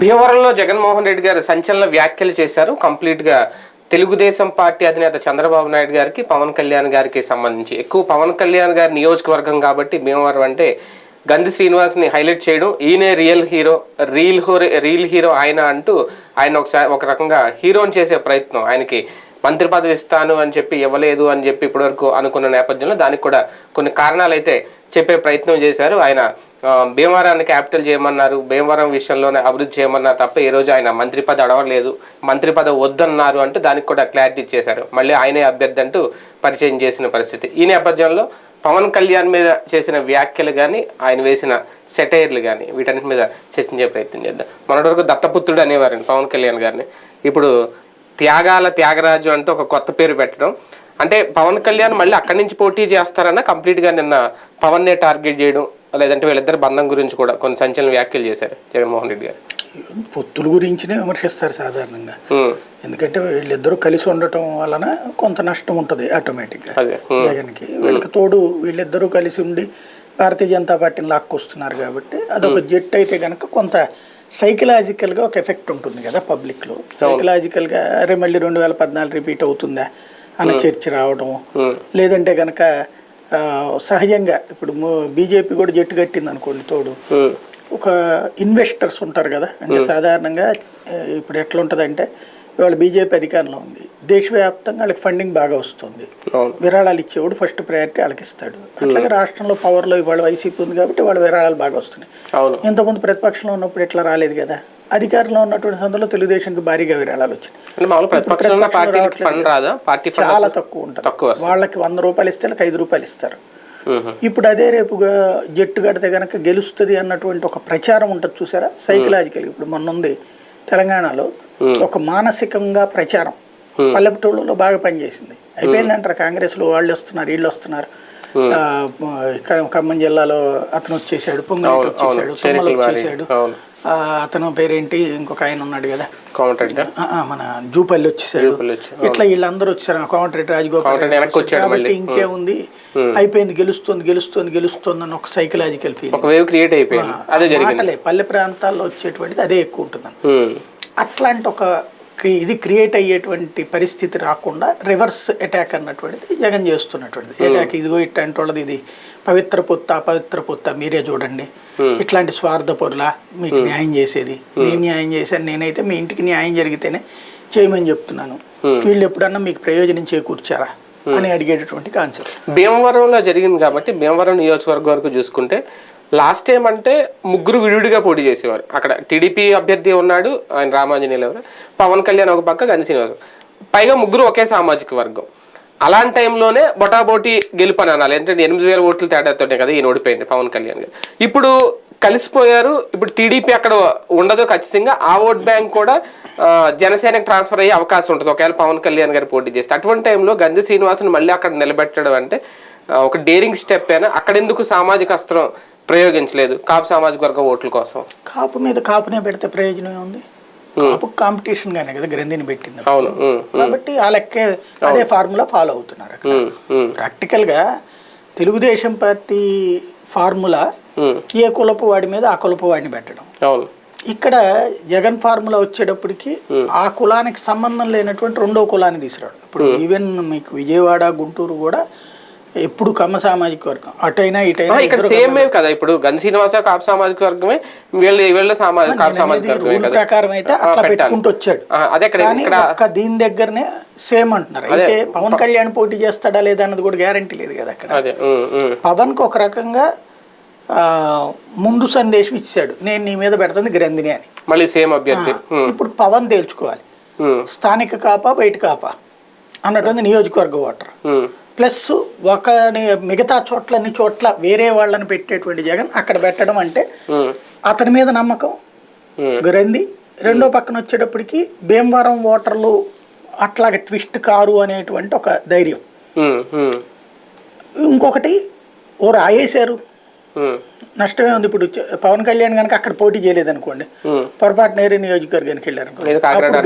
భీమవరంలో జగన్మోహన్ రెడ్డి గారు సంచలన వ్యాఖ్యలు చేశారు. కంప్లీట్గా తెలుగుదేశం పార్టీ అధినేత చంద్రబాబు నాయుడు గారికి పవన్ కళ్యాణ్ గారికి సంబంధించి. ఎక్కువ పవన్ కళ్యాణ్ గారి నియోజకవర్గం కాబట్టి భీమవరం అంటే గంధి శ్రీనివాస్ని హైలైట్ చేయడం ఈయనే real hero reel hero reel hero ఆయన అంటూ ఆయన ఒకసారి ఒక రకంగా హీరోని చేసే ప్రయత్నం. ఆయనకి మంత్రి పదవి ఇస్తాను అని చెప్పి ఇవ్వలేదు అని చెప్పి ఇప్పటివరకు అనుకున్న నేపథ్యంలో దానికి కూడా కొన్ని కారణాలు అయితే చెప్పే ప్రయత్నం చేశారు. ఆయన భీమవరాన్ని క్యాపిటల్ చేయమన్నారు. భీమవరం విషయంలోనే అభివృద్ధి చేయమన్నారు తప్ప ఈ రోజు ఆయన మంత్రి పదవి అడవలేదు. మంత్రి పదవి వద్దన్నారు అంటూ దానికి కూడా క్లారిటీ ఇచ్చేశారు. మళ్ళీ ఆయనే అభ్యర్థి అంటూ పరిచయం చేసిన పరిస్థితి. ఈ నేపథ్యంలో పవన్ కళ్యాణ్ మీద చేసిన వ్యాఖ్యలు కానీ ఆయన వేసిన సెటైర్లు కానీ వీటన్నిటి మీద చర్చించే ప్రయత్నం చేద్దాం. మొన్నటి వరకు దత్తపుత్రుడు అనేవారండి పవన్ కళ్యాణ్ గారిని. ఇప్పుడు త్యాగాల త్యాగరాజు అంటూ ఒక కొత్త పేరు పెట్టడం అంటే పవన్ కళ్యాణ్ మళ్ళీ అక్కడి నుంచి పోటీ చేస్తారన్న కంప్లీట్గా నిన్న పవన్నే టార్గెట్ చేయడం లేదంటే వీళ్ళిద్దరి బంధం గురించి కూడా కొన్ని సంచలన వ్యాఖ్యలు చేశారు జగన్మోహన్ రెడ్డి గారు. పొత్తుల గురించినే విమర్శిస్తారు సాధారణంగా. ఎందుకంటే వీళ్ళిద్దరూ కలిసి ఉండటం వలన కొంత నష్టం ఉంటుంది ఆటోమేటిక్గా జగన్కి. వీళ్ళకి తోడు వీళ్ళిద్దరూ కలిసి ఉండి భారతీయ జనతా పార్టీని లాక్కొస్తున్నారు కాబట్టి అదొక జెట్ అయితే కనుక కొంత సైకలాజికల్గా ఒక ఎఫెక్ట్ ఉంటుంది కదా పబ్లిక్లో సైకలాజికల్గా అరే మళ్ళీ రెండు వేల పద్నాలుగు రిపీట్ అవుతుందా? అన్న చర్చ రావడం లేదంటే కనుక సహజంగా ఇప్పుడు బీజేపీ కూడా జట్టు కట్టింది అనుకోండి తోడు ఒక ఇన్వెస్టర్స్ ఉంటారు కదా అంటే సాధారణంగా ఇప్పుడు ఎట్లా ఉంటుందంటే ఇవాళ బీజేపీ అధికారంలో ఉంది. దేశవ్యాప్తంగా వాళ్ళకి ఫండింగ్ బాగా వస్తుంది. విరాళాలు ఇచ్చేవాడు ఫస్ట్ ప్రయారిటీ వాళ్ళకి ఇస్తాడు. అట్లాగే రాష్ట్రంలో పవర్లో ఇవాళ వైసీపీ ఉంది కాబట్టి వాళ్ళ విరాళాలు బాగా వస్తున్నాయి. ఇంతకుముందు ప్రతిపక్షంలో ఉన్నప్పుడు ఇట్లా రాలేదు కదా. అధికారంలో ఉన్నటువంటి సందర్భంలో తెలుగుదేశంకి భారీగా విరాళాలు వచ్చినాయి. చాలా? తక్కువ ఉంటుంది. వాళ్ళకి వంద రూపాయలు ఇస్తే ఐదు రూపాయలు ఇస్తారు. ఇప్పుడు అదే రేపు జట్టు కడితే గనక గెలుస్తుంది అన్నటువంటి ఒక ప్రచారం ఉంటుంది చూసారా? సైకలాజికల్. ఇప్పుడు మొన్న ఉంది తెలంగాణలో ఒక మానసికంగా ప్రచారం. పల్లెటూళ్ళలో బాగా పనిచేసింది. అయిపోయిందంటారు? కాంగ్రెస్లో వాళ్ళు వస్తున్నారు వీళ్ళు వస్తున్నారు. ఖమ్మం జిల్లాలో అతను వచ్చేసాడు పొంగల్ వచ్చేసాడు తుమ్మల వచ్చేసాడు. అతను పేరేంటి? ఇంకొక ఆయన ఉన్నాడు కదా. కామెంట్ ఆ, ఆ, మన జూపల్లి వచ్చేసాడు. ఇట్లా వీళ్ళందరూ వచ్చారు. కోమటిరెడ్డి రాజగోపాల్ కాబట్టి ఇంకేముంది అయిపోయింది. గెలుస్తుంది గెలుస్తుంది గెలుస్తుంది అని ఒక సైకలాజికల్ వేవ్ క్రియేట్ అయిపోయింది. అదే జరిగింది. మాటలే. పల్లె ప్రాంతాల్లో వచ్చేటువంటిది అదే ఎక్కువ ఉంటుంది అట్లాంటి ఒక ఇది క్రియేట్ అయ్యేటువంటి పరిస్థితి రాకుండా రివర్స్ అటాక్ అన్నటువంటిది జగన్ చేస్తున్నటువంటిది. అటాక్ ఇదిగో ఇట్లాంటి వాళ్ళది ఇది. పవిత్ర పొత్త అపవిత్ర పొత్త మీరే చూడండి. ఇట్లాంటి స్వార్థ పొరుల మీకు న్యాయం చేసేది. నేను న్యాయం చేశాను. నేనైతే మీ ఇంటికి న్యాయం జరిగితేనే చేయమని చెప్తున్నాను. వీళ్ళు ఎప్పుడన్నా మీకు ప్రయోజనం చేకూర్చారా? అని అడిగేటటువంటి కాన్సెప్ట్. భీమవరంలో జరిగింది కాబట్టి భీమవరం నియోజకవర్గం వరకు చూసుకుంటే లాస్ట్ టైం అంటే ముగ్గురు విడివిడిగా పోటీ చేసేవారు. అక్కడ టీడీపీ అభ్యర్థి ఉన్నాడు ఆయన రామాంజనేయులు ఎవరు? పవన్ కళ్యాణ్ ఒక పక్క గని పైగా ముగ్గురు ఒకే సామాజిక వర్గం. అలాంటి టైంలోనే బొటాబోటీ గెలుపని అనాలి. ఏంటంటే ఎనిమిది వేల ఓట్ల తేడాతోనే కదా ఈయన ఓడిపోయింది పవన్ కళ్యాణ్ గారు. ఇప్పుడు కలిసిపోయారు ఇప్పుడు టీడీపీ అక్కడ ఉండదు ఖచ్చితంగా. ఆ ఓట్ బ్యాంక్ కూడా జనసేనకు ట్రాన్స్ఫర్ అయ్యే అవకాశం ఉంటుంది. ఒకవేళ పవన్ కళ్యాణ్ గారు పోటీ చేస్తే. అటువంటి టైంలో గంధి శ్రీనివాసుని మళ్ళీ అక్కడ నిలబెట్టడం అంటే ఒక డేరింగ్ స్టెప్ అయినా అక్కడెందుకు సామాజిక అస్త్రం ప్రయోగించలేదు. కాపు సామాజిక వర్గం ఓట్ల కోసం. కాపు మీద కాపునే పెడితే ప్రయోజనం ఉంది. కాపు కాంపిటీషన్ గానే కదా గ్రంథిని పెట్టింది. అవును. కాబట్టి ఆ లెక్కే అదే ఫార్ములా ఫాలో అవుతున్నారు ఉమ్, ప్రాక్టికల్గా తెలుగుదేశం పార్టీ ఫార్ములా ఏ కులపు వాడి మీద ఆ కులపు వాడిని పెట్టడం. అవును. ఇక్కడ జగన్ ఫార్ములా వచ్చేటప్పటికి ఆ కులానికి సంబంధం లేనటువంటి రెండో కులాన్ని తీసుకురావడం. ఇప్పుడు ఈవెన్ మీకు విజయవాడ గుంటూరు కూడా ఎప్పుడు కమ్మ సామాజిక వర్గం. అటైనా ఇటైనా ఇక్కడ సేమ్ కదా ఇప్పుడు గన్ శ్రీనివాస కాపు సామాజిక వర్గమే వీళ్ళ వీళ్ళ సామాజిక కాపు సామాజిక వర్గమే రూల్ కదా. ప్రకారం అయితే అట్లా. పెట్టుకుంటూ వచ్చాడు. అదే ఇక్కడ దీని దగ్గరనే సేమ్ అంటున్నారు. అయితే పవన్ కళ్యాణ్ పోటీ చేస్తాడా లేదా అన్నది కూడా గ్యారంటీ లేదు కదా అక్కడ. ఉమ్, పవన్కి ఒక రకంగా ఆ, ముందు సందేశం ఇచ్చాడు. నేను నీ మీద పెడుతుంది గ్రంథిని అని. మళ్ళీ సేమ్ అభ్యర్థి. ఇప్పుడు పవన్ తేల్చుకోవాలి. స్థానిక కాపా బయట కాపా అన్నటువంటి నియోజకవర్గ ఓటర్. ప్లస్ ఒక మిగతా చోట్ల అన్ని చోట్ల వేరే వాళ్ళని పెట్టేటువంటి జగన్ అక్కడ పెట్టడం అంటే అతని మీద నమ్మకం గ్రంథి రెండో పక్కన వచ్చేటప్పటికి భీమవరం ఓటర్లు అట్లాగే ట్విస్ట్ కారు అనేటువంటి ఒక ధైర్యం. ఇంకొకటి ఓ రాయేశారు నష్టమే ఉంది. ఇప్పుడు పవన్ కళ్యాణ్ కనుక అక్కడ పోటీ చేయలేదు అనుకోండి. పొరపాటు నేరే నియోజకవర్గానికి వెళ్ళారు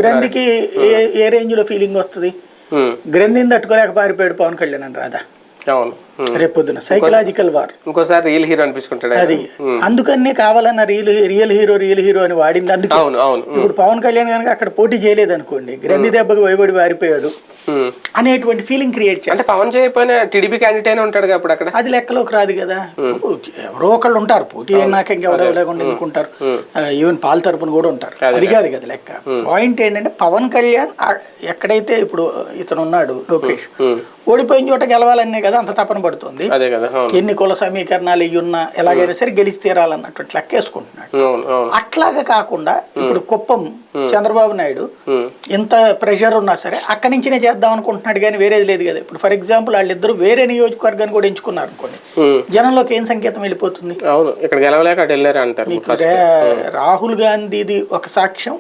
గ్రంథికి ఏ ఏ రేంజ్లో ఫీలింగ్ వస్తుంది? గ్రంథిని తట్టుకోలేక పారిపోయాడు పవన్ కళ్యాణ్ అని రాదా అవును. రేపొద్దున. సైకలాజికల్ వార్ ఇంకోసారి రియల్ హీరో అనిపించుకుంటాడు. అది. అందుకనే కావాలన్న real real hero real hero అని వాడింది అందుకే. అవును అవును. ఇప్పుడు పవన్ కళ్యాణ్ కనుక అక్కడ పోటీ చేయలేదు అనుకోండి గ్రంథి దెబ్బకు భయపడి వారిపోయాడు. అనేటువంటి ఫీలింగ్ క్రియేట్ చేస్తారు అంటే పవన్ చేయకపోయినా టీడీపీ క్యాండిడేట్ అయినా ఉంటాడు అప్పుడు అక్కడ? అది లెక్కలోకి రాదు కదా. ఎవరో ఒకళ్ళు ఉంటారు. పోటీ అయినాక ఇంకెవడో లేకుండా ఎందుకుంటారు. ఈవెన్ పాల తరపున కూడా ఉంటారు. అది కాదు. కదా లెక్క. పాయింట్ ఏంటంటే పవన్ కళ్యాణ్ ఎక్కడైతే ఇప్పుడు ఇతను ఉన్నాడు లోకేష్. ఓడిపోయిన చోట గెలవాలనే కదా అంత తపన పడుతుంది. అదే కదా అవును. ఎన్ని కుల సమీకరణాలు ఇవి ఉన్నా ఎలాగైనా సరే గెలిచి తీరాలన్నటువంటి లెక్కేసుకుంటున్నాడు అట్లాగా కాకుండా ఇప్పుడు కుప్పం చంద్రబాబు నాయుడు. ఎంత ప్రెషర్ ఉన్నా సరే అక్కడి నుంచినే చేద్దాం అనుకుంటున్నాడు కానీ వేరేది లేదు కదా. ఇప్పుడు ఫర్ ఎగ్జాంపుల్ వాళ్ళిద్దరు వేరే నియోజకవర్గాన్ని కూడా ఎంచుకున్నారు అనుకోండి. జనంలోకి ఏం సంకేతం వెళ్ళిపోతుంది? అవును ఇక్కడ గెలవలేక రాహుల్ గాంధీది ఒక సాక్ష్యం.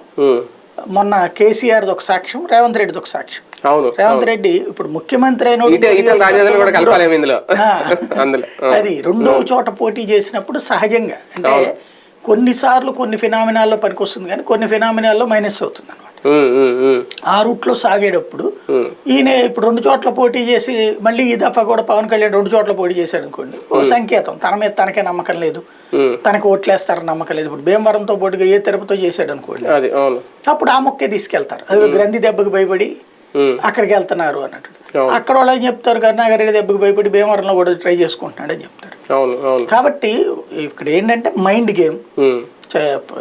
మొన్న కేసీఆర్ది ఒక సాక్ష్యం రేవంత్ రెడ్డిది ఒక సాక్ష్యం. అవును రేవంత్ రెడ్డి ఇప్పుడు ముఖ్యమంత్రి అయిన. అది రెండో చోట పోటీ చేసినప్పుడు సహజంగా. అంటే కొన్నిసార్లు కొన్ని ఫినామినాల్లో పనికొస్తుంది కానీ కొన్ని ఫినామినాల్లో మైనస్ అవుతుంది. ఆ రూట్లో సాగేటప్పుడు. ఈయన ఇప్పుడు రెండు చోట్ల పోటీ చేసి మళ్ళీ ఈ దఫా కూడా పవన్ కళ్యాణ్ రెండు చోట్ల పోటీ చేశాడు అనుకోండి. ఓ సంకేతం. తన మీద తనకే నమ్మకం లేదు. తనకు ఓట్లేస్తారని నమ్మకం లేదు. ఇప్పుడు భీమవరంతో పోటీగా ఏ తిరుపతితో చేశాడు అనుకోండి. అప్పుడు ఆ మొక్కే తీసుకెళ్తారు. అది గ్రంథి దెబ్బకి భయపడి. అక్కడికి వెళ్తున్నారు అన్నట్టు. అక్కడ వాళ్ళు ఏం చెప్తారు కరుణాకరెడ్డి దెబ్బకి భయపడి భీమవరంలో కూడా ట్రై చేసుకుంటున్నాడని చెప్తారు. అవును అవును. కాబట్టి ఇక్కడ ఏంటంటే మైండ్ గేమ్.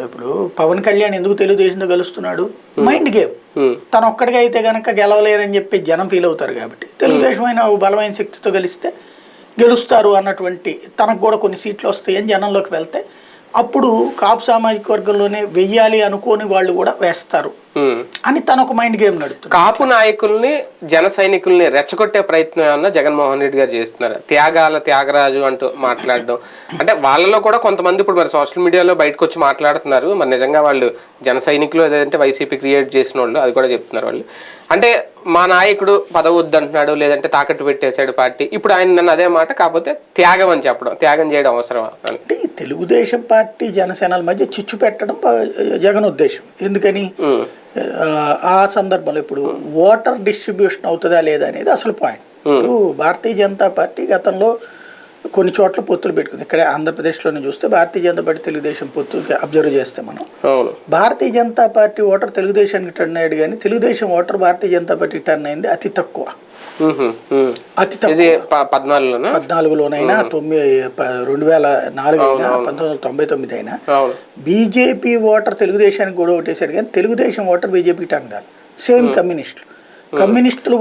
ఇప్పుడు పవన్ కళ్యాణ్ ఎందుకు తెలుగుదేశంతో గెలుస్తున్నాడు? Mind game um. తను ఒక్కడిగా అయితే గనక గెలవలేరని చెప్పి జనం ఫీల్ అవుతారు కాబట్టి. తెలుగుదేశం అయిన బలమైన శక్తితో గెలిస్తే గెలుస్తారు అన్నటువంటి తనకు కూడా కొన్ని సీట్లు వస్తాయని జనంలోకి వెళ్తే అప్పుడు కాపు సామాజిక వర్గంలోనే వెయ్యాలి అనుకోని వాళ్ళు కూడా వేస్తారు. అని తన ఒక మైండ్ గేమ్ నడుపుతుంది కాపు నాయకుల్ని జన సైనికుల్ని రెచ్చగొట్టే ప్రయత్నం ఏమన్నా జగన్మోహన్ రెడ్డి గారు చేస్తున్నారు? త్యాగాల త్యాగరాజు అంటూ మాట్లాడడం. అంటే వాళ్ళలో కూడా కొంతమంది ఇప్పుడు మరి సోషల్ మీడియాలో బయటకు వచ్చి మాట్లాడుతున్నారు. మరి నిజంగా వాళ్ళు జన సైనికులు ఏదంటే వైసీపీ క్రియేట్ చేసిన వాళ్ళు అది కూడా చెప్తున్నారు వాళ్ళు. అంటే మా నాయకుడు పదవి వద్దంటున్నాడు లేదంటే తాకట్టు పెట్టేశాడు పార్టీ. ఇప్పుడు ఆయన నన్ను అదే మాట కాకపోతే త్యాగం అని చెప్పడం త్యాగం చేయడం అవసరమా అంటే తెలుగుదేశం పార్టీ జనసేనల మధ్య చిచ్చు పెట్టడం జగన్ ఉద్దేశం. ఎందుకని? ఆ సందర్భంలో ఇప్పుడు ఓటర్ డిస్ట్రిబ్యూషన్ అవుతుందా లేదా అనేది అసలు పాయింట్ ఇప్పుడు భారతీయ జనతా పార్టీ గతంలో కొన్ని చోట్ల పొత్తులు పెట్టుకుంది. ఇక్కడ ఆంధ్రప్రదేశ్లోనే చూస్తే భారతీయ జనతా పార్టీ తెలుగుదేశం పొత్తు అబ్జర్వ్ చేస్తే మనం. భారతీయ జనతా పార్టీ ఓటర్ తెలుగుదేశానికి టర్న్ అయ్యాడు కానీ Telugu Desam voter Bharatiya Janata party turn అయింది అతి తక్కువ. అతి తక్కువ. పద్నాలుగులోనా? పద్నాలుగులోనైనా తొమ్మిది రెండు వేల నాలుగు అయినా పంతొమ్మిది వందల తొంభై తొమ్మిది అయినా బీజేపీ ఓటర్ తెలుగుదేశానికి కూడా ఓటేశాడు కానీ తెలుగుదేశం ఓటర్ బీజేపీకి టర్న్ కాదు. సేమ్ కమ్యూనిస్టులు కమ్యూనిస్టులు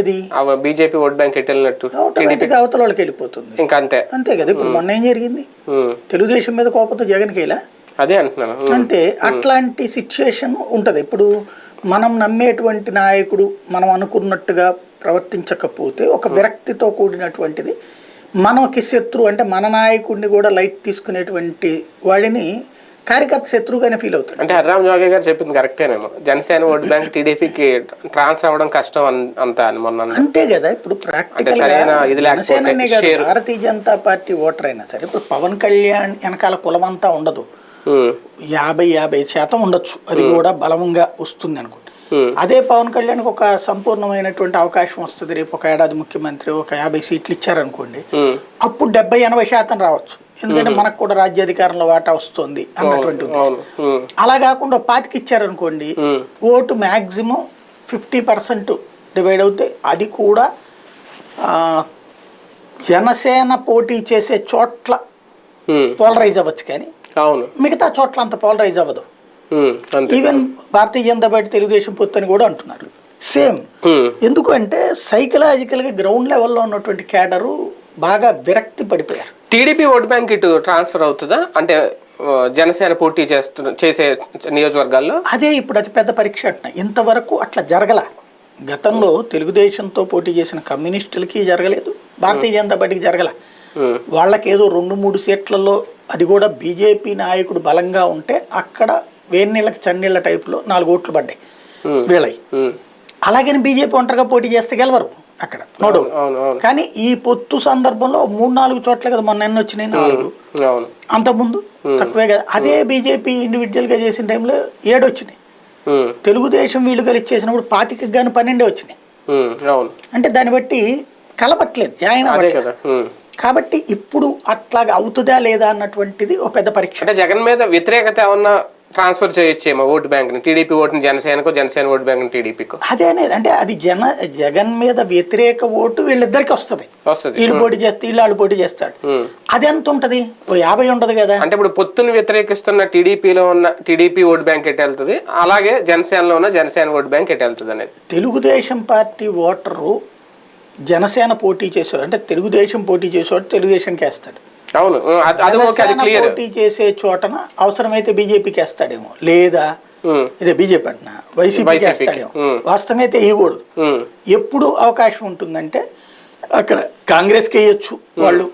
ఏది బీజేపీ ఓట్ బ్యాంక్ వెళ్ళినట్టు? ఆటోమేటిక్ అవతల వాళ్ళకి వెళ్ళిపోతుంది. ఇంకా అంతే. అంతే కదా ఇప్పుడు మొన్న ఏం జరిగింది. తెలుగుదేశం మీద కోపంతో జగన్కి ఇలా అదే అంటున్నాను. అంతే అట్లాంటి సిచ్యుయేషన్ ఉంటుంది. ఇప్పుడు మనం నమ్మేటువంటి నాయకుడు మనం అనుకున్నట్టుగా ప్రవర్తించకపోతే ఒక విరక్తితో కూడినటువంటిది మనకి శత్రు అంటే మన నాయకుడిని కూడా లైట్ తీసుకునేటువంటి వాడిని కార్యకర్త శత్రువుగానే ఫీల్ అవుతాడు అంటే హర్రామ్ జోగే గారు చెప్పింది కరెక్టేనేమో జనసేన ఓట్ బ్యాంక్ టీడీపీకి ట్రాన్స్ఫర్ అవ్వడం కష్టం అంత అని మొన్న. అంతే కదా ఇప్పుడు ప్రాక్టికల్ జనసేననే కాదు. భారతీయ జనతా పార్టీ ఓటర్ అయినా సరే ఇప్పుడు పవన్ కళ్యాణ్ వెనకాల కులమంతా ఉండదు. యాభై యాభై శాతం ఉండొచ్చు అది కూడా బలంగా వస్తుంది అనుకుంటా ఉమ్. అదే పవన్ కళ్యాణ్కి ఒక సంపూర్ణమైనటువంటి అవకాశం వస్తుంది రేపు ఒక ఏడాది ముఖ్యమంత్రి ఒక యాభై సీట్లు ఇచ్చారనుకోండి. అప్పుడు డెబ్బై ఎనభై శాతం రావచ్చు ఎందుకంటే మనకు కూడా రాజ్యాధికారంలో వాటా వస్తుంది అన్నటువంటి. అలా కాకుండా ఒక పాతికి ఇచ్చారనుకోండి ఉమ్. Vote maximum fifty percent divide అవుతే అది కూడా జనసేన పోటీ చేసే చోట్ల. పోలరైజ్ అవ్వచ్చు కానీ అవును. మిగతా చోట్ల అంత పోలరైజ్ అవ్వదు. ఈవెన్ భారతీయ జనతా పార్టీ తెలుగుదేశం పొత్తు అని కూడా అంటున్నారు. సేమ్. ఎందుకంటే సైకలాజికల్గా గ్రౌండ్ లెవెల్లో ఉన్నటువంటి క్యాడరు బాగా విరక్తి పడిపోయారు. టీడీపీ ఓట్ బ్యాంక్ ఇటు ట్రాన్స్ఫర్ అవుతుందా? అంటే జనసేన పోటీ చేస్తున్న చేసే నియోజకవర్గాల్లో? అదే ఇప్పుడు అతి పెద్ద పరీక్ష అంటున్నా ఇంతవరకు అట్లా జరగల. గతంలో తెలుగుదేశంతో పోటీ చేసిన కమ్యూనిస్టులకి జరగలేదు. భారతీయ జనతా పార్టీకి జరగల. ఉమ్. వాళ్ళకి ఏదో రెండు మూడు సీట్లలో అది కూడా బీజేపీ నాయకుడు బలంగా ఉంటే అక్కడ వేన్నీళ్ళకి చన్నీళ్ళ టైపులో నాలుగు ఓట్లు పడ్డాయి. ఉమ్. అలాగని బీజేపీ ఒంటరిగా పోటీ చేస్తే గెలవరు. అక్కడ. కానీ ఈ పొత్తు సందర్భంలో మూడు నాలుగు చోట్ల కదా మొన్న ఎన్ని వచ్చినాయి? నాలుగు. అంతకుముందు తక్కువే కదా. అదే బీజేపీ ఇండివిజువల్గా చేసిన టైంలో ఏడు వచ్చినాయి. తెలుగుదేశం వీళ్ళు కలిసి చేసినప్పుడు పాతికి గాను పన్నెండే వచ్చినాయి. అంటే దాన్ని బట్టి కలపట్లేదు జాయిన్ ఉమ్. కాబట్టి ఇప్పుడు అట్లాగా అవుతుందా లేదా అన్నటువంటిది ఒక పెద్ద పరీక్ష. అంటే జగన్ మీద వ్యతిరేకత ఏమన్నా ట్రాన్స్ఫర్ చేయొచ్చేమో ఓటు బ్యాంక్ని. టీడీపీ ఓటుని జనసేనకు జనసేన ఓటు బ్యాంక్ని టీడీపీకు. అదే అనేది అంటే అది జన జగన్ మీద వ్యతిరేక ఓటు వీళ్ళిద్దరికి వస్తుంది. వస్తుంది. వీళ్ళు పోటీ చేస్తే వీళ్ళు వాళ్ళు పోటీ చేస్తాడు. అది ఎంత ఉంటది? ఓ యాభై ఉండదు కదా. అంటే ఇప్పుడు పొత్తుని వ్యతిరేకిస్తున్న టీడీపీలో ఉన్న టీడీపీ ఓటు బ్యాంక్ ఎటు వెళ్తుంది? అలాగే జనసేనలో ఉన్న జనసేన ఓటు బ్యాంక్ ఎటు వెళ్తుంది అనేది. తెలుగుదేశం పార్టీ ఓటరు జనసేన పోటీ చేసేవాడు. అంటే తెలుగుదేశం పోటీ చేసేవాడు తెలుగుదేశంకి వేస్తాడు. అవును. అది- ఓకే అది క్లియర్ పోటీ చేసే చోటన అవసరమైతే బీజేపీకి వేస్తాడేమో. లేదా ఇదే బీజేపీ అంటున్నా వైసీపీకి వైసీపీకి, వేస్తాడేమో. ఉమ్. వాస్తవంగా అయితే వేయకూడదు. ఎప్పుడు అవకాశం ఉంటుందంటే అక్కడ కాంగ్రెస్కి వేయొచ్చు వాళ్ళు.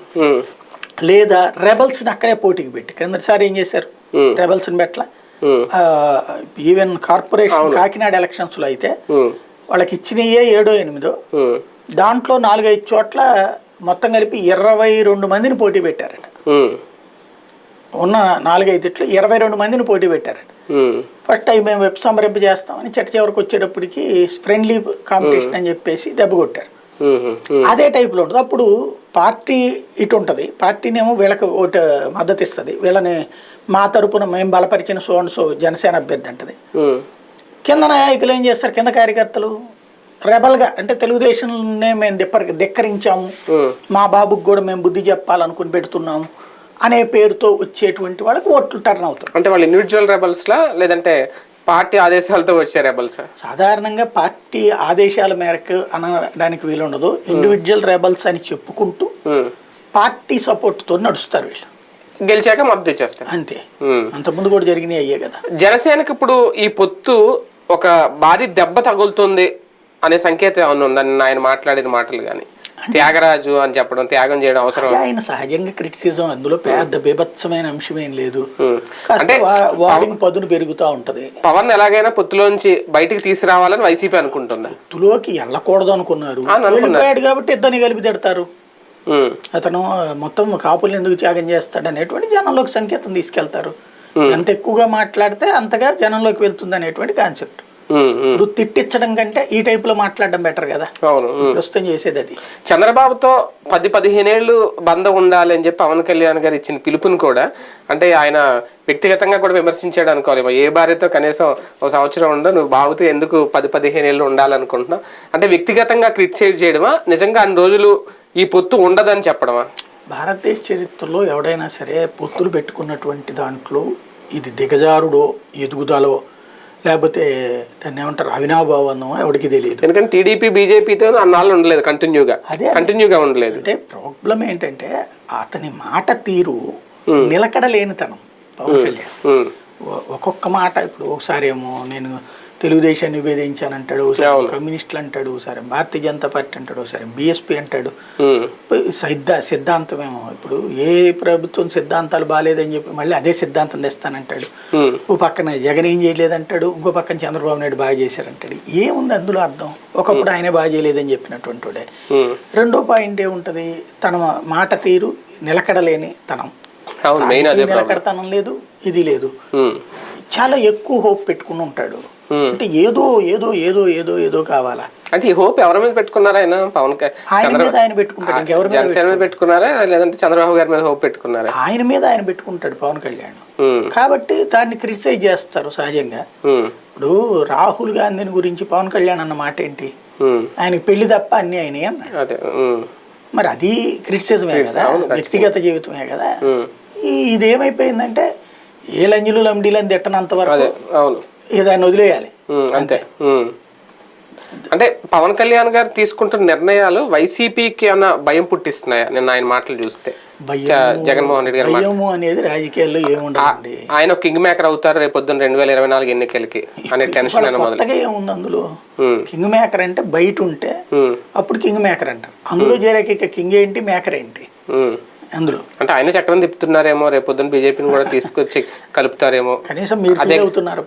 లేదా రెబల్స్ని అక్కడే పోటీకి పెట్టి కిందసారి ఏం చేశారు. రెబల్స్ని పెట్టల? ఈవెన్ కార్పొరేషన్ కాకినాడ ఎలక్షన్స్లో అయితే వాళ్ళకి ఇచ్చినయే ఏడో ఎనిమిదో. దాంట్లో నాలుగైదు చోట్ల మొత్తం కలిపి ఇరవై రెండు మందిని పోటీ పెట్టారట. ఉన్న నాలుగైదిట్లో ఇరవై రెండు మందిని పోటీ పెట్టారట. ఫస్ట్ టైం మేము వెబ్ సంబరింప చేస్తామని చెట్ట చివరికి వచ్చేటప్పటికి ఫ్రెండ్లీ కాంపిటీషన్ అని చెప్పేసి దెబ్బ కొట్టారు. అదే టైప్లో ఉంటుంది. అప్పుడు పార్టీ ఇటు ఉంటుంది. పార్టీనేమో వీళ్ళకి ఓటు మద్దతు ఇస్తుంది. వీళ్ళని మా తరపున మేము బలపరిచిన సో అండ్ సో జనసేన అభ్యర్థి అంటది. కింద నాయకులు ఏం చేస్తారు? కింద కార్యకర్తలు? రెబల్గా అంటే తెలుగుదేశంనే మేము దిప్పర్ ధిక్కరించాము. మా బాబుకి కూడా మేము బుద్ధి చెప్పాలనుకుని పెడుతున్నాము అనే పేరుతో వచ్చేటువంటి వాళ్ళకి ఓట్లు టర్న్ అవుతారు. అంటే వాళ్ళు ఇండివిజువల్ రెబల్స్ లా లేదంటే పార్టీ ఆదేశాలతో వచ్చే రెబల్స్ సాధారణంగా పార్టీ ఆదేశాల మేరకు అనడానికి వీలుండదు. ఇండివిజువల్ రెబల్స్ అని చెప్పుకుంటూ పార్టీ సపోర్ట్తో నడుస్తారు వీళ్ళు. గెలిచాక మద్దతు ఇచ్చేస్తారు. అంతే. అంతకుముందు కూడా జరిగినాయి అయ్యే కదా. జనసేనకి ఇప్పుడు ఈ పొత్తు ఒక భారీ దెబ్బ తగులుతుంది అనే సంకేతం ఏమన్నా ఉందని ఆయన మాట్లాడిన మాటలు కానీ త్యాగరాజు అని చెప్పడం త్యాగం చేయడం అవసరం ఆయన సహజంగా క్రిటిసిజం అందులో పెద్ద బీభత్సమైన అంశం ఏం లేదు. అంటే వాడింగ్ పదును పెరుగుతూ ఉంటది. పవన్ ఎలాగైనా పొత్తులోంచి బయటికి తీసుకురావాలని వైసీపీ అనుకుంటుందా? తులోకి వెళ్ళకూడదు అనుకున్నారు. కాబట్టి ఇద్దరిని కలిపి తిడతారు. అతను మొత్తం కాపుల్ని ఎందుకు త్యాగం చేస్తాడు అనేటువంటి జనంలోకి సంకేతం తీసుకెళ్తారు. ఎంత ఎక్కువగా మాట్లాడితే అంతగా జనంలోకి వెళ్తుంది అనేటువంటి కాన్సెప్ట్. ఇప్పుడు తిట్టించడం కంటే ఈ టైపులో మాట్లాడడం బెటర్ కదా. అవును. ప్రస్తుతం చేసేది అది. చంద్రబాబుతో పది పదిహేనేళ్ళు బంధం ఉండాలి అని చెప్పి పవన్ కళ్యాణ్ గారు ఇచ్చిన పిలుపుని కూడా అంటే ఆయన వ్యక్తిగతంగా కూడా విమర్శించాడు అనుకోవాలి. ఏ భార్యతో కనీసం ఒక సంవత్సరం ఉండవు నువ్వు బాబుతో ఎందుకు పది పదిహేనేళ్ళు ఉండాలనుకుంటున్నావు? అంటే వ్యక్తిగతంగా క్రిటిసైజ్ చేయడమా? నిజంగా అన్ని రోజులు ఈ పొత్తు ఉండదని చెప్పడమా? భారతదేశ చరిత్రలో ఎవడైనా సరే పొత్తులు పెట్టుకున్నటువంటి దాంట్లో ఇది దిగజారుడో ఎదుగుదలో లేకపోతే దాన్ని ఏమంటారు? అవినాభావనో ఎవరికి తెలియదు. ఎందుకంటే టీడీపీ బీజేపీతో అన్నాళ్ళు ఉండలేదు కంటిన్యూగా. అదే. కంటిన్యూగా ఉండలేదు. అంటే ప్రాబ్లం ఏంటంటే అతని మాట తీరు నిలకడలేనితనం పవన్ కళ్యాణ్. ఒక్కొక్క మాట ఇప్పుడు ఒకసారి ఏమో నేను తెలుగుదేశాన్ని విభేదించానంటాడు ఒకసారి కమ్యూనిస్టులు అంటాడు ఒకసారి భారతీయ జనతా పార్టీ అంటాడు ఒకసారి బీఎస్పీ అంటాడు. సిద్ధ సిద్ధాంతం ఏమో ఇప్పుడు ఏ ప్రభుత్వం సిద్ధాంతాలు బాగాలేదని చెప్పి మళ్ళీ అదే సిద్ధాంతం తెస్తానంటాడు. ఓ పక్కన జగన్ ఏం చేయలేదంటాడు ఇంకో పక్కన చంద్రబాబు నాయుడు బాగా చేశారంటాడు. ఏముంది అందులో అర్థం? ఒకప్పుడు ఆయనే బాగా చేయలేదని చెప్పినటువంటి. రెండో పాయింట్ ఏముంటది? తన మాట తీరు నిలకడలేని తనం. నిలకడతనం లేదు ఇది లేదు. చాలా ఎక్కువ హోప్ పెట్టుకుని ఉంటాడు. అంటే ఏదో ఏదో ఏదో ఏదో ఏదో కావాలా? అంటే ఈ హోప్ ఎవరి మీద పెట్టుకున్నారా ఆయన పవన్ ఆయన మీద ఆయన పెట్టుకుంటాడు. ఇంకెవరి మీద జనసేన మీద పెట్టుకున్నారా? లేదంటే చంద్రబాబు గారి మీద హోప్ పెట్టుకున్నారా? ఆయన మీద ఆయన పెట్టుకుంటాడు పవన్ కళ్యాణ్. కాబట్టి దాన్ని క్రిటిసైజ్ చేస్తారు సహజంగా. ఇప్పుడు రాహుల్ గాంధీని గురించి పవన్ కళ్యాణ్ అన్న మాట ఏంటి? ఉమ్. ఆయనకి పెళ్ళి తప్ప అన్ని అయినాయి ఉమ్. మరి అది క్రిటిసిజమే కదా? వ్యక్తిగత జీవితమే కదా? ఇదేమైపోయిందంటే ఏ లంజులు లంబడీలని తిట్టనంత వరకు అవును. దాన్ని వదిలేయాలి. అంతే. అంటే పవన్ కళ్యాణ్ గారు తీసుకుంటున్న నిర్ణయాలు వైసీపీకి ఏమైనా భయం పుట్టిస్తున్నాయా? నిన్న ఆయన మాటలు చూస్తే. జగన్మోహన్ రెడ్డి గారు అనేది రాజకీయాల్లో ఏముండదండి. ఆయన కింగ్ మేకర్ అవుతారు రేపు పొద్దున్న రెండు వేల ఇరవై నాలుగు ఎన్నికలకి అనే టెన్షన్ ఏముంది అందులో. కింగ్ మేకర్ అంటే బయట ఉంటే. అప్పుడు కింగ్ మేకర్ అంటారు. అందులో చేరాక కింగ్ ఏంటి మేకర్ ఏంటి. అందులో. అంటే ఆయన చక్రం తిప్పుతున్నారేమో రేపు పొద్దున్న బీజేపీని కూడా తీసుకొచ్చి కలుపుతారేమో. కనీసం మీరు ఫీల్ అవుతున్నారు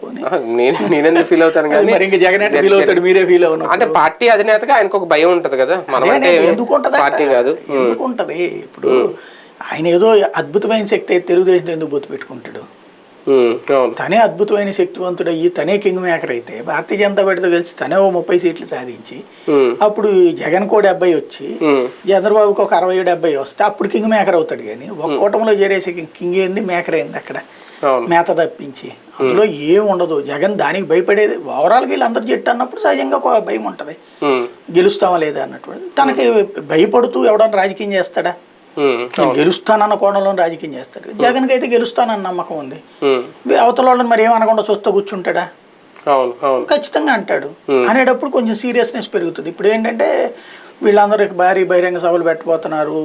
నేను నేనెందుకు ఫీల్ అవుతాను కానీ మరి ఇంకా జగన్ అంటే ఫీల్ అవుతాడు? మీరే ఫీల్ అవును అంటే పార్టీ అధినేతగా ఆయనకు ఒక భయం ఉంటది కదా. మనం అంటే ఎందుకు ఉంటది పార్టీ కాదు. ఎందుకు ఉంటది? ఇప్పుడు ఆయన ఏదో అద్భుతమైన శక్తి అయితే తెలుగుదేశం ఎందుకు పొత్తు పెట్టుకుంటాడు? తనే అద్భుతమైన శక్తివంతుడు అయ్యి తనే కింగ్ మేకర్ అయితే భారతీయ జనతా పార్టీతో కలిసి తనే ఓ ముప్పై సీట్లు సాధించి ఉమ్, అప్పుడు జగన్ కో డెబ్బై వచ్చి ఉమ్, చంద్రబాబుకి ఒక అరవై డెబ్బై వస్తే అప్పుడు కింగ్ మేకర్ అవుతాడు కానీ ఒక కూటమిలో చేరేసి కింగ్ ఏంది? మేకర్ ఏంది అక్కడ. మేత తప్పించి. అందులో ఏం ఉండదు. జగన్ దానికి భయపడేది ఓవరాల్ వీళ్ళందరూ జట్టు అన్నప్పుడు సహజంగా ఒక భయం ఉంటుంది. గెలుస్తామా లేదా అన్నటువంటి తనకి భయపడుతూ ఎవడన్నా రాజకీయం చేస్తాడా? నేను గెలుస్తానన్న కోణంలో రాజకీయం చేస్తాడు. జగన్కి అయితే గెలుస్తానన్న నమ్మకం ఉంది. అవతల వాళ్ళని మరి ఏమనకుండా చూస్తూ కూర్చుంటాడా? ఖచ్చితంగా అంటాడు. అనేటప్పుడు కొంచెం సీరియస్నెస్ పెరుగుతుంది. ఇప్పుడు ఏంటంటే వీళ్ళందరికి భారీ బహిరంగ సభలు పెట్టబోతున్నారు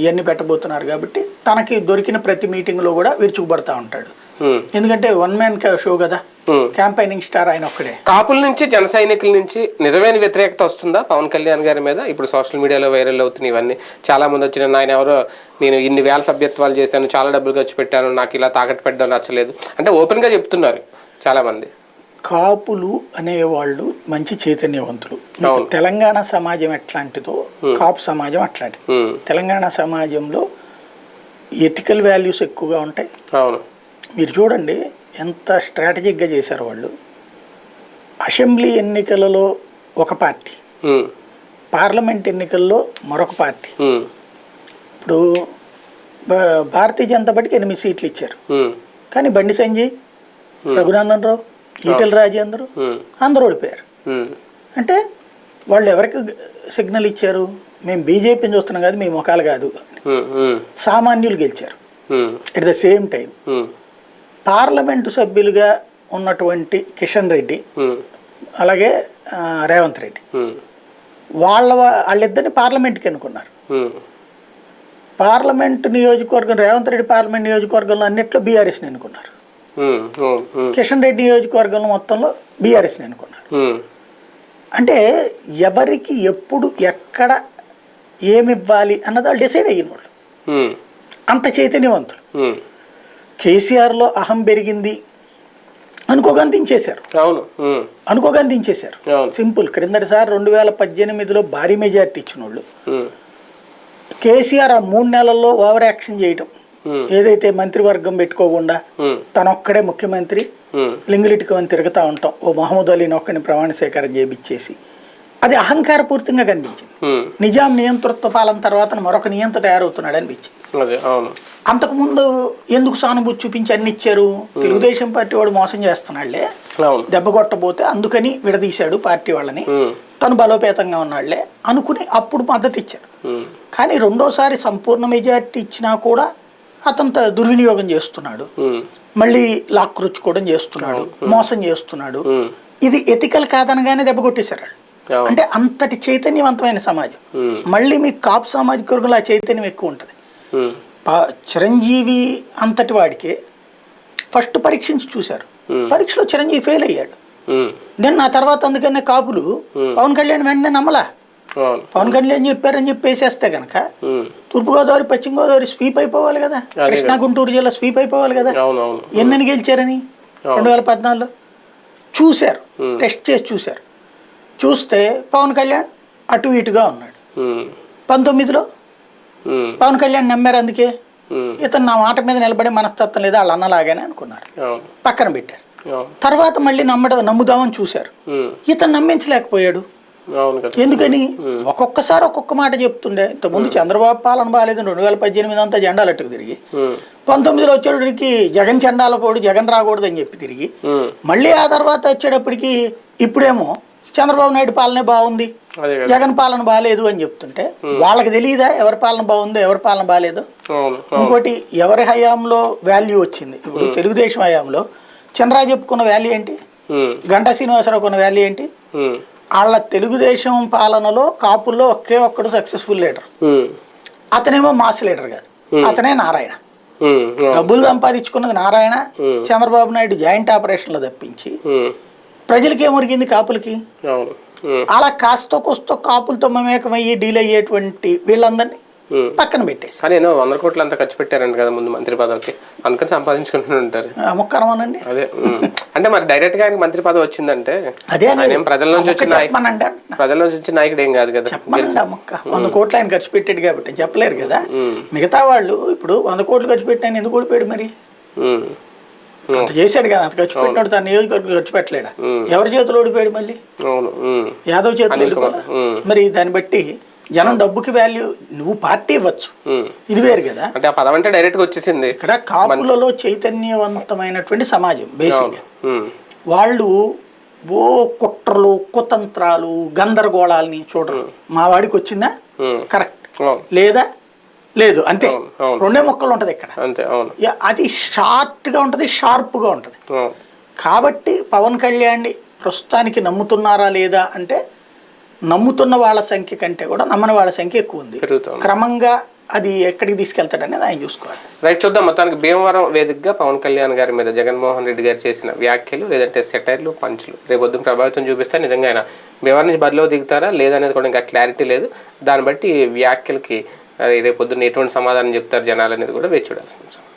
ఇవన్నీ పెట్టబోతున్నారు కాబట్టి తనకి దొరికిన ప్రతి మీటింగ్లో కూడా విరుచుకుపడతా ఉంటాడు. ఎందుకంటే వన్ మ్యాన్ షో కదా. ఉమ్. క్యాంపైనింగ్ స్టార్ ఆయన ఒక్కడే. కాపుల నుంచి జన సైనికుల నుంచి నిజమైన వ్యతిరేకత వస్తుందా? పవన్ కళ్యాణ్ గారి మీద? ఇప్పుడు సోషల్ మీడియాలో వైరల్ అవుతున్నాయి ఇవన్నీ. చాలా మంది వచ్చిన ఆయన ఎవరో నేను ఇన్ని వేల సభ్యత్వాలు చేశాను చాలా డబ్బులు ఖర్చు పెట్టాను నాకు ఇలా తాకట్టు పెట్టడం నచ్చలేదు. అంటే ఓపెన్గా చెప్తున్నారు చాలా మంది. కాపులు అనేవాళ్ళు మంచి చైతన్యవంతులు. తెలంగాణ సమాజం ఎట్లాంటిదో కాపు సమాజం అట్లాంటిది. తెలంగాణ సమాజంలో ఎథికల్ వాల్యూస్ ఎక్కువగా ఉంటాయి. అవును. మీరు చూడండి ఎంత స్ట్రాటజిక్గా చేశారు వాళ్ళు. అసెంబ్లీ ఎన్నికలలో ఒక పార్టీ పార్లమెంట్ ఎన్నికల్లో మరొక పార్టీ. ఇప్పుడు భారతీయ జనతా పార్టీకి ఎనిమిది సీట్లు ఇచ్చారు. కానీ బండి సంజయ్ రఘునందన్ రావు ఈటెల రాజేందర్ అందరూ ఓడిపోయారు. అంటే వాళ్ళు ఎవరికి సిగ్నల్ ఇచ్చారు? మేము బీజేపీని చూస్తున్నాం కాదు మీ ముఖాలు కాదు. సామాన్యులు గెలిచారు. At the same time parliament సభ్యులుగా ఉన్నటువంటి కిషన్ రెడ్డి అలాగే రేవంత్ రెడ్డి. వాళ్ళ వాళ్ళిద్దరిని పార్లమెంట్కి ఎన్నుకున్నారు. పార్లమెంట్ నియోజకవర్గం రేవంత్ రెడ్డి పార్లమెంట్ నియోజకవర్గంలో అన్నిట్లో బీఆర్ఎస్ని ఎన్నుకున్నారు. కిషన్ రెడ్డి నియోజకవర్గంలో మొత్తంలో బీఆర్ఎస్ని ఎన్నుకున్నారు. అంటే ఎవరికి ఎప్పుడు ఎక్కడ ఏమి ఇవ్వాలి అన్నది వాళ్ళు డిసైడ్ అయిన వాళ్ళు అంత చైతన్యవంతులు. కేసీఆర్లో అహం పెరిగింది అనుకోగానే దించేశారు అవును అనుకోగానే దించేశారు సింపుల్. క్రిందటిసారి రెండు వేల పద్దెనిమిదిలో భారీ మెజార్టీ ఇచ్చిన వాళ్ళు కేసీఆర్ ఆ మూడు నెలల్లో ఓవర్ యాక్షన్ చేయటం. ఏదైతే మంత్రివర్గం పెట్టుకోకుండా తనొక్కడే ముఖ్యమంత్రి ఉమ్, లింగులిటికని తిరుగుతూ ఉంటాం. ఓ మహమ్మద్ అలీని ఒక్కడిని ప్రమాణ స్వీకారం చేయించేసి అది అహంకారపూరితంగా కనిపించింది. నిజాం నియంతృత్వ పాలన తర్వాత మరొక నియంత తయారవుతున్నాడు అనిపించింది. అంతకుముందు ఎందుకు సానుభూతి చూపించి అన్ని ఇచ్చారు తెలుగుదేశం పార్టీ వాడు మోసం చేస్తున్నాళ్ళే. దెబ్బ కొట్టబోతే అందుకని విడదీశాడు పార్టీ వాళ్ళని. తను బలోపేతంగా ఉన్నాళ్ళే. అనుకుని అప్పుడు మద్దతు ఇచ్చారు కానీ రెండోసారి సంపూర్ణ మెజారిటీ ఇచ్చినా కూడా అతను దుర్వినియోగం చేస్తున్నాడు. మళ్ళీ లాక్ రుచ్చుకోవడం చేస్తున్నాడు. మోసం చేస్తున్నాడు. ఇది ఎథికల్ కాదనగానే దెబ్బ కొట్టేశారు అంటే అంతటి చైతన్యవంతమైన సమాజం. మళ్ళీ మీకు కాపు సామాజిక వర్గంలో ఆ చైతన్యం ఎక్కువ ఉంటుంది. చిరంజీవి అంతటి వాడికి ఫస్ట్ పరీక్షించి చూశారు. పరీక్షలో చిరంజీవి ఫెయిల్ అయ్యాడు. దెన్ ఆ తర్వాత అందుకనే కాపులు పవన్ కళ్యాణ్ వెంటనే నమ్మలా. పవన్ కళ్యాణ్ చెప్పారని చెప్పి వేసేస్తే కనుక తూర్పుగోదావరి పశ్చిమ గోదావరి స్వీప్ అయిపోవాలి కదా. కృష్ణా గుంటూరు జిల్లా స్వీప్ అయిపోవాలి కదా. అవును అవును ఎన్నని గెలిచారని రెండు వేల పద్నాలుగులో. చూశారు. టెస్ట్ చేసి చూశారు. చూస్తే పవన్ కళ్యాణ్ అటు ఇటుగా ఉన్నాడు. పంతొమ్మిదిలో? పవన్ కళ్యాణ్ నమ్మారు అందుకే? ఇతను నా మాట మీద నిలబడే మనస్తత్వం లేదా వాళ్ళ అన్నలాగానే అనుకున్నారు. పక్కన పెట్టారు. తర్వాత మళ్ళీ నమ్మడం నమ్ముదామని చూశారు. ఇతను నమ్మించలేకపోయాడు. ఎందుకని? ఒక్కొక్కసారి ఒక్కొక్క మాట చెప్తుండే. ఇంతకుముందు చంద్రబాబు పాలన బాగాలేదు. రెండు వేల పద్దెనిమిది అంతా జెండాలు అట్టుకు తిరిగి. పంతొమ్మిదిలో వచ్చేటప్పటికి జగన్ చండాల పోడు జగన్ రాకూడదని చెప్పి తిరిగి. మళ్ళీ ఆ తర్వాత వచ్చేటప్పటికి ఇప్పుడేమో చంద్రబాబు నాయుడు పాలనే బాగుంది. జగన్ పాలన బాగాలేదు అని చెప్తుంటే వాళ్ళకి తెలియదా ఎవరి పాలన బాగుందో ఎవరి పాలన బాగాలేదో ఇంకోటి ఎవరి హయాంలో వాల్యూ వచ్చింది? ఇప్పుడు తెలుగుదేశం హయాంలో చంద్రరాజు చెప్పుకున్న వాల్యూ ఏంటి? గంటా శ్రీనివాసరావు కొన్న వాల్యూ ఏంటి? వాళ్ళ తెలుగుదేశం పాలనలో కాపుల్లో ఒకే ఒక్కడు సక్సెస్ఫుల్ లీడర్ అతనేమో మాస్ లీడర్ కాదు. అతనే నారాయణ. డబ్బులు సంపాదించుకున్నది నారాయణ. చంద్రబాబు నాయుడు జాయింట్ ఆపరేషన్లో తప్పించి ప్రజలకి ఏమొరిగింది కాపులకి? అలా కాస్తో కొస్తో కాపులతో మమేకమయ్యి డీల్ అయ్యేటువంటి వీళ్ళందరినీ. పక్కన పెట్టేసి కానీ వంద కోట్లు అంతా ఖర్చు పెట్టారంట కదా ముందు మంత్రి పదవికి. అందుకని సంపాదించుకుంటూ ఉంటారు అమ్మక్కరమనండి అదే. అంటే మరి డైరెక్ట్గా ఆయనకి మంత్రి పదవి వచ్చిందంటే అదే ఆయన ప్రజల నుంచి వచ్చిన. ప్రజల నుంచి వచ్చిన నాయకుడు ఏం కాదు కదా? చెప్పమనండి అమ్మక్క వంద కోట్లు ఆయన ఖర్చు పెట్టాడు కాబట్టి చెప్పలేరు కదా. మిగతా వాళ్ళు ఇప్పుడు వంద కోట్లు ఖర్చు పెట్టిన ఆయన ఎందుకు ఓడిపోయాడు మరి? అంత చేశాడు కదా అంత ఖర్చు పెట్టినాడు తన నియోజకవర్గం ఖర్చు పెట్టలేడా? ఎవరి చేతిలో ఓడిపోయాడు మళ్ళీ? ఉమ్. యాదవ్ చేతిలో ఉమ్. మరి దాన్ని బట్టి జనం డబ్బుకి వాల్యూ నువ్వు పార్టీ ఇవ్వచ్చు. ఇది వేరు కదా. అంటే ఆ పదం అంటే డైరెక్ట్గా వచ్చేసింది. ఇక్కడ కాపులలో చైతన్యవంతమైనటువంటి సమాజం బేసిక్. వాళ్ళు ఓ కుట్రలు కుతంత్రాలు గందరగోళాలని చూడరు. మా వాడికి వచ్చిందా. కరెక్ట్ లేదా లేదు అంతే. రెండే మొక్కలు ఉంటుంది ఇక్కడ. అంతే అవును. అది షార్ట్గా ఉంటుంది షార్ప్గా ఉంటుంది. కాబట్టి పవన్ కళ్యాణ్ని ప్రస్తుతానికి నమ్ముతున్నారా లేదా అంటే నమ్ముతున్న వాళ్ళ సంఖ్య కంటే కూడా నమ్మని వాళ్ళ సంఖ్య ఎక్కువ ఉంది. క్రమంగా అది ఎక్కడికి తీసుకెళ్తాడనేది ఆయన చూసుకోవాలి. రైట్ చూద్దాం. మొత్తానికి భీమవరం వేదికగా పవన్ కళ్యాణ్ గారి మీద జగన్మోహన్ రెడ్డి గారు చేసిన వ్యాఖ్యలు లేదంటే సెటైర్లు పంచులు. రేపొద్దున ప్రభావితం చూపిస్తే నిజంగా ఆయన భీమవరం నుంచి బరిలో దిగుతారా లేదనేది కూడా ఇంకా క్లారిటీ లేదు. దాన్ని బట్టి వ్యాఖ్యలకి రేపు పొద్దున్న ఎటువంటి సమాధానం చెప్తారు జనాలు అనేది కూడా వేచి చూడాల్సిన అవసరం.